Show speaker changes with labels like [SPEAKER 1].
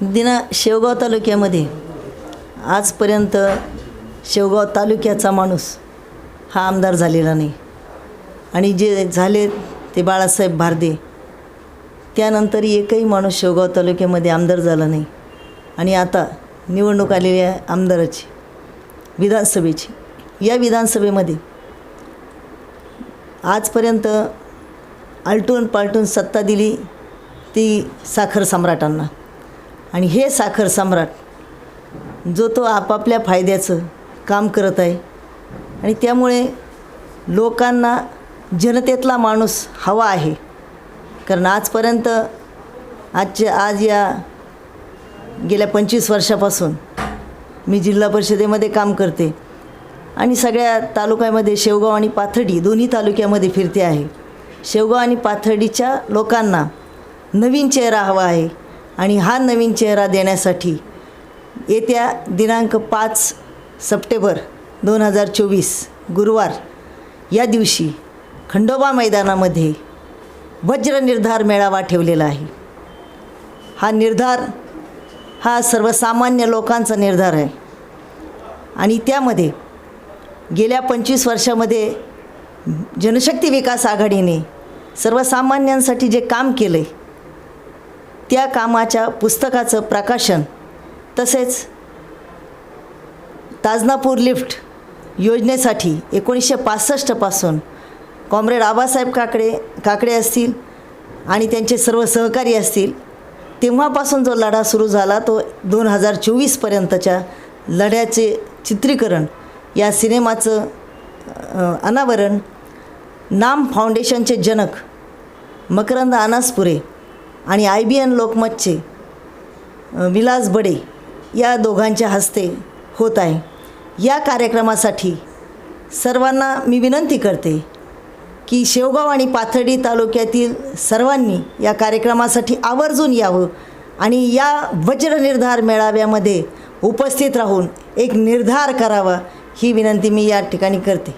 [SPEAKER 1] दिना शेवगाव तालुक्यामध्ये आजपर्यंत शेवगाव तालुक्याचा माणूस हा आमदार झालेला नाही. आणि जे झाले ते बाळासाहेब भारदे. त्यानंतर एकही माणूस शेवगाव तालुक्यामध्ये आमदार झाला नाही. आणि आता निवडणूक आलेली आहे आमदाराची विधानसभेची. या विधानसभेमध्ये आजपर्यंत आलटून पालटून सत्ता दिली ती साखर सम्राटांना. आणि हे साखर सम्राट जो तो आपापल्या फायद्याचं काम करत आहे आणि त्यामुळे लोकांना जनतेतला माणूस हवा आहे. कारण आजपर्यंत आजच्या आज या गेल्या पंचवीस वर्षापासून मी जिल्हा परिषदेमध्ये काम करते आणि सगळ्या तालुक्यामध्ये शेवगाव आणि पाथर्डी दोन्ही तालुक्यामध्ये फिरते आहे. शेवगाव आणि पाथर्डीच्या लोकांना नवीन चेहरा हवा आहे. आणि हा नवीन चेहरा देण्यासाठी येत्या दिनांक पाच सप्टेंबर दोन हजार चोवीस गुरुवार या दिवशी खंडोबा मैदानामध्ये वज्र निर्धार मेळावा ठेवलेला आहे. हा निर्धार हा सर्वसामान्य लोकांचा निर्धार आहे. आणि त्यामध्ये गेल्या पंचवीस वर्षामध्ये जनशक्ती विकास आघाडीने सर्वसामान्यांसाठी जे काम केलं आहे त्या कामाच्या पुस्तकाचं प्रकाशन तसेच ताजनापूर लिफ्ट योजनेसाठी एकोणीसशे पासष्टपासून कॉम्रेड आबासाहेब काकडे काकडे असतील आणि त्यांचे सर्व सहकारी असतील तेव्हापासून जो लढा सुरू झाला तो दोन हजार चोवीसपर्यंतच्या लढ्याचे चित्रीकरण या सिनेमाचं अनावरण नाम फाउंडेशनचे जनक मकरंद अनासपुरे आणि आय बी एन लोकमतचे विलास बडे या दोघांच्या हस्ते होत आहे. या कार्यक्रमासाठी सर्वांना मी विनंती करते की शेवगाव आणि पाथर्डी तालुक्यातील सर्वांनी या कार्यक्रमासाठी आवर्जून यावं आणि या वज्रनिर्धार मेळाव्यामध्ये उपस्थित राहून एक निर्धार करावा ही विनंती मी या ठिकाणी करते.